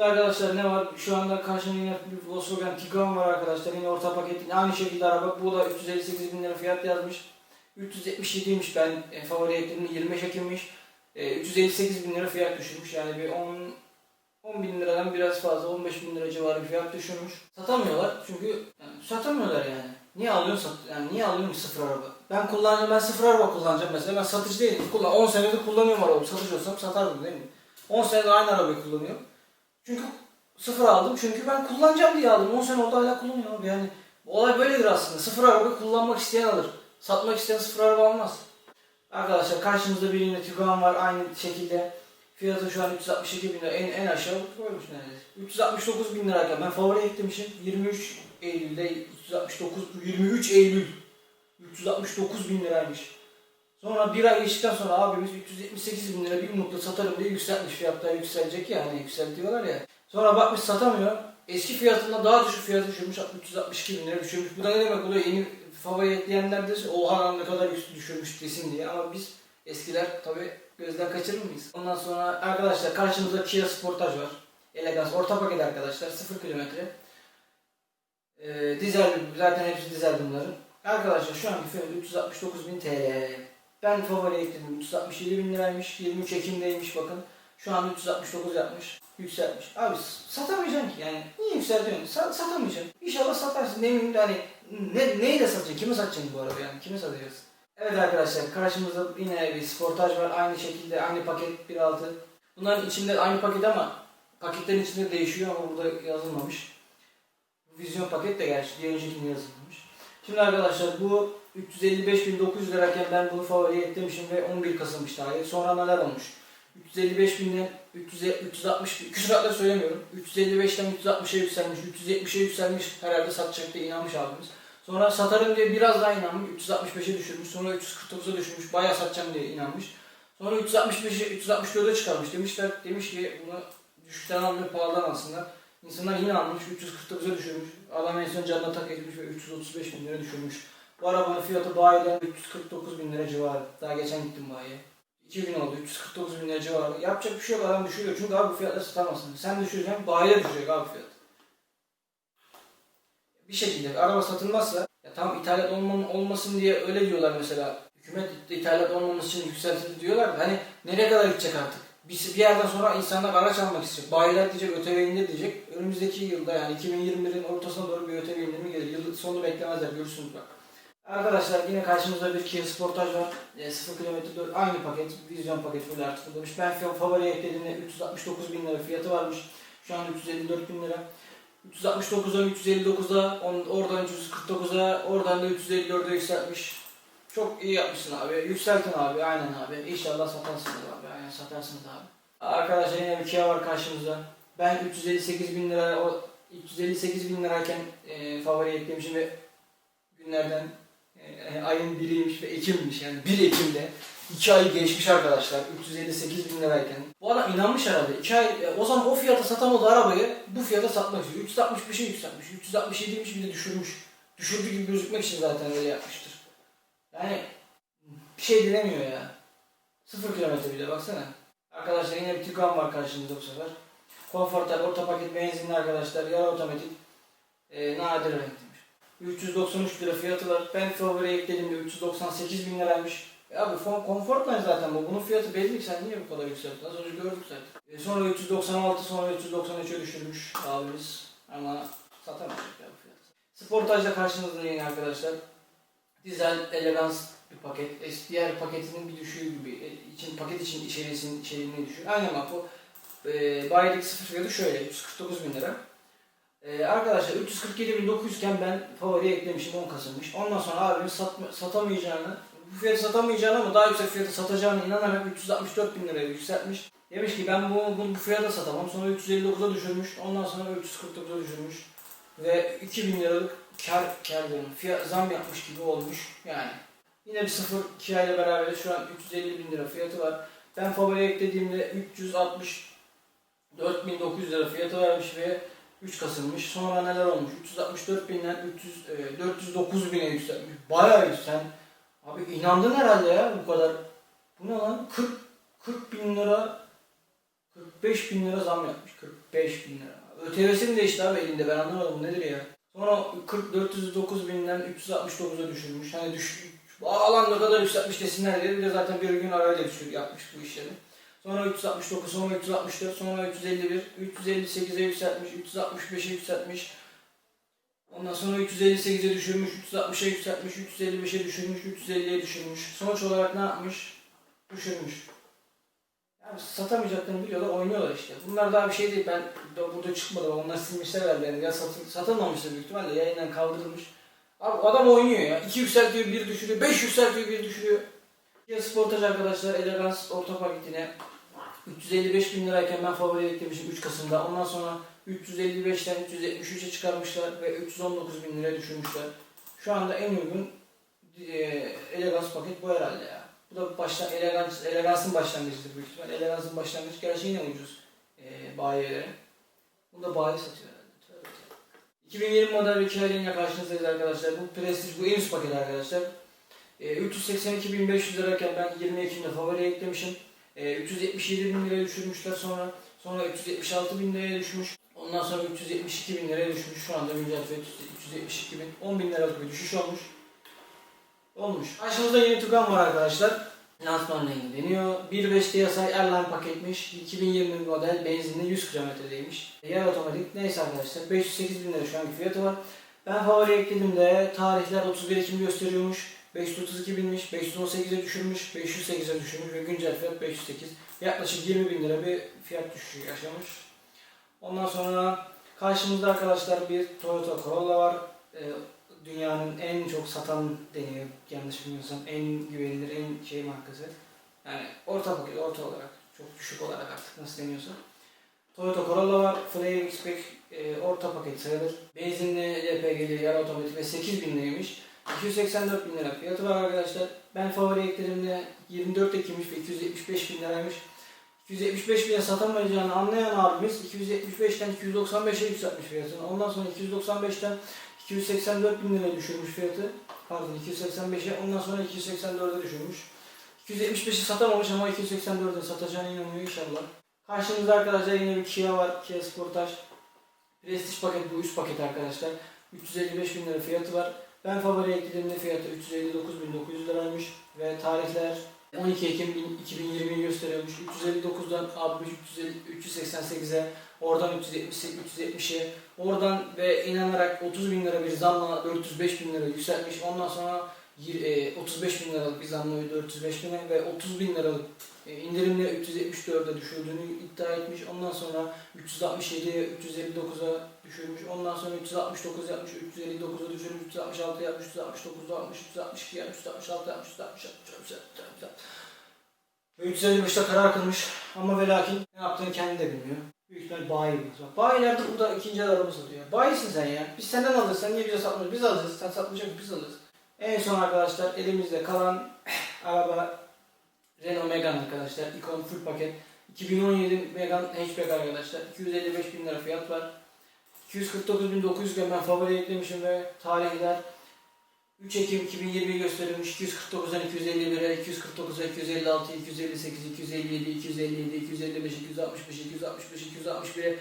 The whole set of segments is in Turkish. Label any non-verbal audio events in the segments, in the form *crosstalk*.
Arkadaşlar ne var? Şu anda karşımda yine bir Volkswagen Tiguan var arkadaşlar. Yine orta paket aynı şekilde araba. Bu da 358 bin lira fiyat yazmış. 377'ymiş ben e, favori ekledim. 25 Ekim'miş. E, 358 bin lira fiyat düşürmüş. Yani bir 10 10 bin liradan biraz fazla 15 bin lira civarı bir fiyat düşürmüş. Satamıyorlar çünkü yani satamıyorlar yani. Niye alıyorsun sat yani niye alıyorsun sıfır araba? Ben kullanacağım ben sıfır araba kullanacağım mesela ben satıcı değilim. Kullan 10 senedir kullanıyorum arabamı. Satıcı olsam satardım değil mi? 10 senedir aynı arabayı kullanıyorum. Çünkü sıfır aldım çünkü ben kullanacağım diye aldım. 10 sene oldu hala kullanıyorum yani. Olay böyledir aslında. Sıfır araba kullanmak isteyen alır. Satmak isteyen sıfır araba almaz. Arkadaşlar karşımızda bir yine Tiguan var aynı şekilde. Fiyatı şu an 362 bin lira. En, en aşağı koymuş neredeyse. 369 bin lirayken ben favori eklemişim. 23 Eylül'de 369, 23 Eylül 369 bin liraymış. Sonra bir ay geçtikten sonra abimiz 378 bin lira bir umutla satarım diye yükseltmiş fiyatlar yükselecek ya hani yükseltiyorlar ya. Sonra bakmış satamıyor. Eski fiyatından daha düşük fiyatı düşürmüş 362 bin lira düşürmüş. Bu da ne demek oluyor? Yeni favori ekleyenler de oha ne kadar üstü düşürmüş desin diye ama biz eskiler tabi gözden kaçırır mıyız? Ondan sonra arkadaşlar karşımızda Kia Sportage var. Elegans orta paket arkadaşlar 0 kilometre. Ee, dizel zaten hepsi dizel bunların. Arkadaşlar şu anki fiyatı 369.000 TL. Ben favori ekledim 367 bin liraymış. 23 Ekim'deymiş bakın. Şu an 369 yapmış. Yükselmiş. Abi satamayacaksın ki yani. Niye yükseltiyorsun? Sa- satamayacaksın. İnşallah satarsın. Ne bileyim hani ne, neyle satacaksın? Kime satacaksın bu araba yani? Kime satacaksın? Evet arkadaşlar karşımızda yine bir sportaj var. Aynı şekilde aynı paket 1.6. Bunların içinde aynı paket ama paketlerin içinde değişiyor ama burada yazılmamış. Vizyon paket de gerçi diğer öncekinde yazılmamış. Şimdi arkadaşlar bu 355.900 lirayken ben bunu favoriye eklemişim ve 11 Kasım'mış tarihi. Sonra neler olmuş? 355 binden 300, 360 küsuratları söylemiyorum. 355'ten 360'a yükselmiş, 370'e yükselmiş herhalde satacak diye inanmış abimiz. Sonra satarım diye biraz daha inanmış, 365'e düşürmüş, sonra 349'a düşürmüş, bayağı satacağım diye inanmış. Sonra 365'e 364'e çıkarmış demişler, demiş ki bunu düşükten almıyor, pahalıdan alsınlar. İnsanlar yine almış, 349'a düşürmüş. Adam en son canına tak etmiş ve 335 bin lira düşürmüş. Bu arabanın fiyatı bayiden 349 bin lira civarı. Daha geçen gittim bayiye. 2000 oldu, 349 bin lira civarı. Yapacak bir şey yok adam düşürüyor. Çünkü abi bu fiyatla satamazsın. Sen düşüreceksin, bayiye düşecek abi fiyat. Bir şekilde araba satılmazsa, ya tamam ithalat olman, olmasın diye öyle diyorlar mesela. Hükümet ithalat olmaması için yükseltildi diyorlar hani nereye kadar gidecek artık? Bir, bir yerden sonra insanlar araç almak isteyecek. Bayiler diyecek, ÖTV indir diyecek. Önümüzdeki yılda yani 2021'in ortasına doğru bir ÖTV indirimi gelir. Yıl sonu beklemezler, görürsünüz bak. Arkadaşlar yine karşımızda bir Kia Sportage var. E, 0 km aynı paket, vizyon paket full artı demiş. Ben fa- favoriye eklediğimde 369 bin lira fiyatı varmış. Şu an 354 bin lira. 369'dan 359'a, on- oradan 349'a, oradan da 354'e yükseltmiş. Çok iyi yapmışsın abi. Yükseltin abi, aynen abi. İnşallah satarsınız abi, aynen satarsınız abi. Arkadaşlar yine bir Kia var karşımızda. Ben 358 bin lira, o 358 bin lirayken e, favoriye eklemişim ve günlerden e, ayın biriymiş ve Ekim'miş yani 1 Ekim'de 2 ay geçmiş arkadaşlar 358 bin lirayken. Bu adam inanmış herhalde. 2 ay e, o zaman o fiyata satamadı arabayı bu fiyata satmak istiyor. 365'e yükseltmiş. 367'ymiş bir de düşürmüş. Düşürdü gibi gözükmek için zaten öyle yapmıştır. Yani bir şey dilemiyor ya. Sıfır kilometre bile baksana. Arkadaşlar yine bir Tiguan var karşımızda bu sefer. Konfortal, orta paket benzinli arkadaşlar. Yarı otomatik. E, nadir renkliymiş. 393 lira fiyatı var. Ben favori ekledim de 398 bin liraymış. E abi fon, Comfortline zaten bu. Bunun fiyatı belli ki sen niye bu kadar yükselttin? Az önce gördük zaten. E sonra 396 sonra 393'e düşürmüş abimiz. Ama satamayacak ya bu fiyatı. Sportajda karşınızda yine arkadaşlar. Dizel elegans bir paket. Diğer paketinin bir düşüğü gibi. E, için paket için içerisinin içeriğini düşüyor. Aynen bak bu e, bayilik sıfır fiyatı şöyle 349 bin lira. Ee, arkadaşlar 347.900 iken ben favoriye eklemişim 10 Kasım'mış. Ondan sonra abimin satma, satamayacağını, bu fiyatı satamayacağını ama daha yüksek fiyata satacağını inanarak 364 bin liraya yükseltmiş. Demiş ki ben bunu, bunu bu fiyata satamam. Sonra 359'a düşürmüş. Ondan sonra 349'a düşürmüş. Ve 2000 liralık kar, diyorum, fiyat, zam yapmış gibi olmuş. Yani yine bir sıfır Kia ile beraber şu an 350 bin lira fiyatı var. Ben favoriye eklediğimde 364.900 lira fiyatı vermiş ve 3 Kasım'mış. Sonra neler olmuş? 364 binden 300, e, 409 bine yükselmiş. Bayağı yükselmiş. Abi inandın herhalde ya bu kadar. Bu ne lan? 40, 40 bin lira 45 bin lira zam yapmış. 45 bin lira. ÖTV'si mi değişti abi elinde ben anlamadım nedir ya. Sonra 40 409 binden 369'a düşürmüş. Hani düş alan ne kadar yükseltmiş desinler diye bir de zaten bir gün arayla düşür yapmış bu işleri. Sonra 369, sonra 364, sonra 351, 358'e yükseltmiş, 365'e yükseltmiş. Ondan sonra 358'e düşürmüş, 360'a yükseltmiş, 355'e düşürmüş, 350'ye düşürmüş. Sonuç olarak ne yapmış? Düşürmüş. Yani satamayacaklarını biliyorlar, oynuyorlar işte. Bunlar daha bir şey değil. Ben burada çıkmadım. Onlar silmişler herhalde. Ya satıl, satılmamıştır büyük ihtimalle. Yayından kaldırılmış. Abi adam oynuyor ya. 2 yükseltiyor, 1 düşürüyor. 5 yükseltiyor, 1 düşürüyor. Ya sportaj arkadaşlar Elegans orta paketine 355 bin lirayken ben favori eklemişim 3 Kasım'da. Ondan sonra 355'ten 373'e çıkarmışlar ve 319 bin liraya düşürmüşler. Şu anda en uygun e, Elegans paket bu herhalde ya. Bu da baştan Elegans, Elegans'ın başlangıcıdır büyük ihtimal. Elegans'ın başlangıcı gerçi yine ucuz e, bayilere. Bunu da bayi satıyor herhalde. Tövbe tövbe. 2020 model bir hikayeyle karşınızdayız arkadaşlar. Bu Prestige, bu en üst paket arkadaşlar. E, 382.500 lirayken ben 20 Ekim'de favori eklemişim. E, 377 bin liraya düşürmüşler sonra. Sonra 376 bin liraya düşmüş. Ondan sonra 372 bin liraya düşmüş. Şu anda güncel fiyat 372 bin. 10 bin liralık bir düşüş olmuş. Olmuş. Karşımızda yeni Tugan var arkadaşlar. Lansman rengi deniyor. 1.5 TSI Airline paketmiş. 2020 model benzinli 100 kilometredeymiş. Yer otomatik. Neyse arkadaşlar 508 bin lira şu anki fiyatı var. Ben favori eklediğimde tarihler 31 Ekim gösteriyormuş. 532 binmiş, 518'e düşürmüş, 508'e düşürmüş ve güncel fiyat 508. Yaklaşık 20 bin lira bir fiyat düşüşü yaşamış. Ondan sonra karşımızda arkadaşlar bir Toyota Corolla var. Ee, dünyanın en çok satan deniyor yanlış bilmiyorsam. En güvenilir, en şey markası. Yani orta paket, orta olarak. Çok düşük olarak artık nasıl deniyorsa. Toyota Corolla var. Flame X-Pack e, orta paket sayılır. Benzinli LPG'li yarı otomatik ve 8 bin liraymış. 284 bin lira fiyatı var arkadaşlar. Ben favori eklerimde 24 Ekim'miş ve 275 bin liraymış. 275 bine satamayacağını anlayan abimiz 275'ten 295'e yükseltmiş fiyatını. Ondan sonra 295'ten 284 bin liraya düşürmüş fiyatı. Pardon 285'e ondan sonra 284'e düşürmüş. 275'i satamamış ama 284'e satacağına inanıyor inşallah. Karşımızda arkadaşlar yine bir Kia var. Kia Sportage. Prestige paket bu üst paket arkadaşlar. 355 bin lira fiyatı var. Ben favori eklediğimde fiyatı 359.900 liraymış ve tarihler 12 Ekim 2020'yi gösteriyormuş. 359'dan abi 388'e, oradan 370'e, oradan ve inanarak 30 bin lira bir zamla 405 bin lira yükseltmiş. Ondan sonra yir- e, 35 bin liralık bir zamla 405 bine ve 30 bin liralık indirimle 374'e düşürdüğünü iddia etmiş. Ondan sonra 367'ye 359'a düşürmüş. Ondan sonra 369 yapmış, 359'a düşürmüş, 366 yapmış, 369 yapmış, 362 yapmış, 366 yapmış, 360 yapmış, 360 ve 355'te karar kılmış ama ve lakin ne yaptığını kendi de bilmiyor. Büyük ihtimal bayi bu. Bak, Bayilerde burada ikinci el araba satıyor. Bayisin sen ya. Biz senden alırız. Sen niye bize satmıyorsun? Biz alırız. Sen satmayacak biz alırız. En son arkadaşlar elimizde kalan araba Renault Megane arkadaşlar. Icon full paket. 2017 Megane hatchback arkadaşlar. 255 bin lira fiyat var. 249.900 iken ben favori eklemişim ve tarihler 3 Ekim 2020 gösterilmiş 249'dan 251'e, 249'a 256, 258, 257, 257, 255, 265, 265, 261'e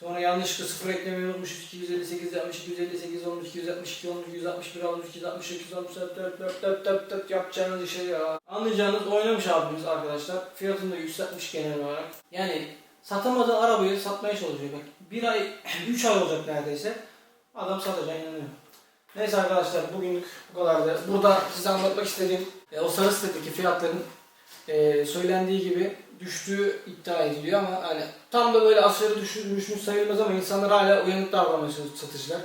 Sonra yanlışlıkla sıfır eklemeyi unutmuşuz. 258 yapmış, 258 olmuş, 262 olmuş, 161 olmuş, 260, 264, 4, 4, 4, 4, 4 yapacağınız işe ya. Anlayacağınız oynamış abimiz arkadaşlar. Fiyatını da yükseltmiş genel olarak. Yani satamadığı arabayı satmaya çalışıyor. Bak bir ay, *clears throat* 3 ay olacak neredeyse. Adam satacağına inanıyor. Neyse arkadaşlar bugünlük bu kadardı. Burada size anlatmak istediğim e, o sarı sitedeki fiyatların e, söylendiği gibi düştüğü iddia ediliyor ama hani tam da böyle aşırı düşürmüş sayılmaz ama insanlar hala uyanık davranmaya satıcılar.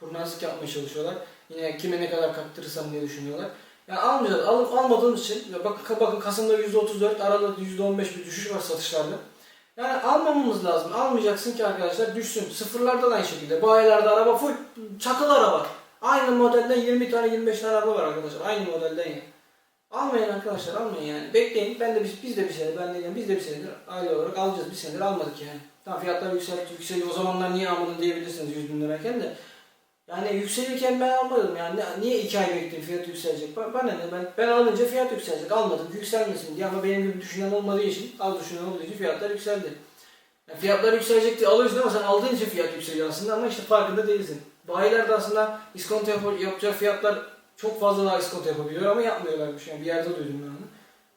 Kurnazlık yapmaya çalışıyorlar. Yine kime ne kadar kaktırırsam diye düşünüyorlar. Yani almayacağız. Alıp almadığımız için bakın, bakın Kasım'da %34, Aralık'ta %15 bir düşüş var satışlarda. Yani almamamız lazım. Almayacaksın ki arkadaşlar düşsün. Sıfırlarda da aynı şekilde. Bayilerde araba full çakıl araba. Aynı modelden 20 tane 25 tane araba var arkadaşlar. Aynı modelden yani. Almayın arkadaşlar almayın yani. Bekleyin. Ben de biz, biz de bir senedir ben de biz de bir senedir aile olarak alacağız. Bir senedir almadık yani. Tamam fiyatlar yükseldi, yükseliyor. O zamanlar niye almadın diyebilirsiniz 100 bin lirayken de. Yani yükselirken ben almadım yani. Niye iki ay bekledim fiyat yükselecek? Ba- Bana ne? Ben, ben alınca fiyat yükselecek. Almadım yükselmesin diye ama benim gibi düşünen olmadığı için, az düşünen olduğu için fiyatlar yükseldi. Yani fiyatlar yükselecek diye alıyorsun ama sen aldığın için fiyat yükseliyor aslında ama işte farkında değilsin. Bayilerde aslında iskonto yap- yapacağı fiyatlar çok fazla daha iskonto yapabiliyor ama yapmıyorlarmış. Yani bir yerde duydum ben onu.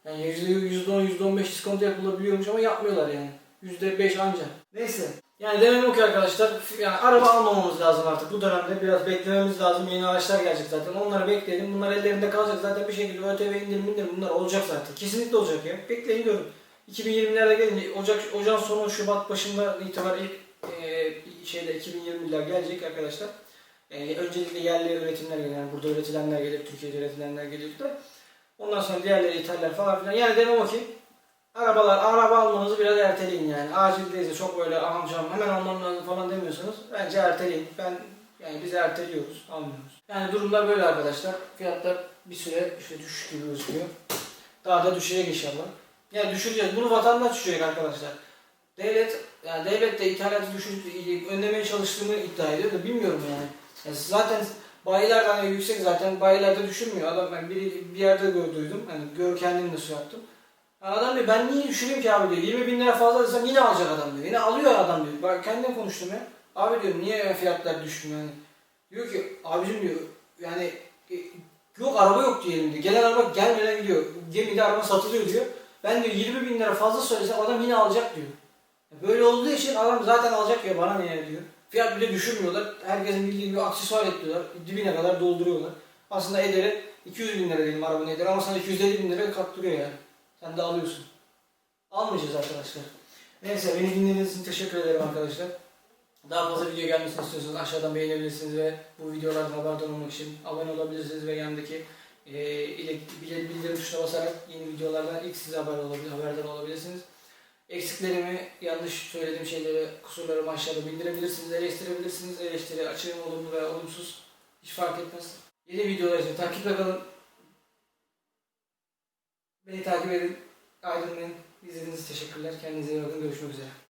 Yani %10, %15 iskonto yapılabiliyormuş ama yapmıyorlar yani. %5 anca. Neyse. Yani demem o ki arkadaşlar, yani araba almamamız lazım artık bu dönemde. Biraz beklememiz lazım. Yeni araçlar gelecek zaten. Onları bekleyelim. Bunlar ellerinde kalacak. Zaten bir şekilde ÖTV indirim indirim bunlar olacak zaten. Kesinlikle olacak ya. Bekleyin görün. 2020'lerde gelince Ocak, Ocak sonu Şubat başında itibaren ilk e, şeyde 2020'ler gelecek arkadaşlar. E, öncelikle yerli üretimler geliyor. Yani burada üretilenler gelir, Türkiye'de üretilenler geliyor da. Ondan sonra diğerleri ithaller falan filan. Yani demem o ki arabalar, araba almanızı biraz erteleyin yani. Acil değilse çok böyle amcam hemen almam lazım falan demiyorsanız bence erteleyin. Ben yani biz erteliyoruz, almıyoruz. Yani durumlar böyle arkadaşlar. Fiyatlar bir süre işte düşüş gibi gözüküyor. Daha da düşecek inşallah. Yani düşüreceğiz. Bunu vatandaş düşecek arkadaşlar. Devlet yani devlet de ithalatı düşür, önlemeye çalıştığını iddia ediyor da bilmiyorum yani. Yani zaten bayiler de hani yüksek zaten bayiler de düşürmüyor. Adam ben bir, bir yerde gör, duydum. Hani gör kendim de su yaptım. Yani adam diyor ben niye düşüreyim ki abi diyor. 20 bin lira fazla desem yine alacak adam diyor. Yine alıyor adam diyor. Ben kendim konuştum ya. Abi diyorum niye fiyatlar düşmüyor yani. Diyor ki abicim diyor yani e, yok araba yok diyor elimde. Gelen araba gelmeden gidiyor. Gemide araba satılıyor diyor. Ben diyor 20 bin lira fazla söylesem adam yine alacak diyor. Böyle olduğu için adam zaten alacak ya bana niye diyor. Fiyat bile düşürmüyorlar. Herkesin bildiği bir aksesuar ekliyorlar. Dibine kadar dolduruyorlar. Aslında ederi 200 bin lira diyelim arabanın ederi ama sana 250 bin lira kattırıyor yani. Sen de alıyorsun. Almayacağız arkadaşlar. Neyse beni dinlediğiniz için teşekkür ederim arkadaşlar. Daha fazla video gelmesini istiyorsanız aşağıdan beğenebilirsiniz ve bu videolardan haberdar olmak için abone olabilirsiniz ve yanındaki e, bildirim tuşuna basarak yeni videolardan ilk siz haber olabilir, haberdar olabilirsiniz. Eksiklerimi, yanlış söylediğim şeyleri, kusurlarımı aşağıda bildirebilirsiniz, eleştirebilirsiniz. Eleştiri açığım, olumlu veya olumsuz hiç fark etmez. Yeni videolar için takipte kalın. Beni takip edin, aydınlayın. İzlediğiniz için teşekkürler. Kendinize iyi bakın. Görüşmek üzere.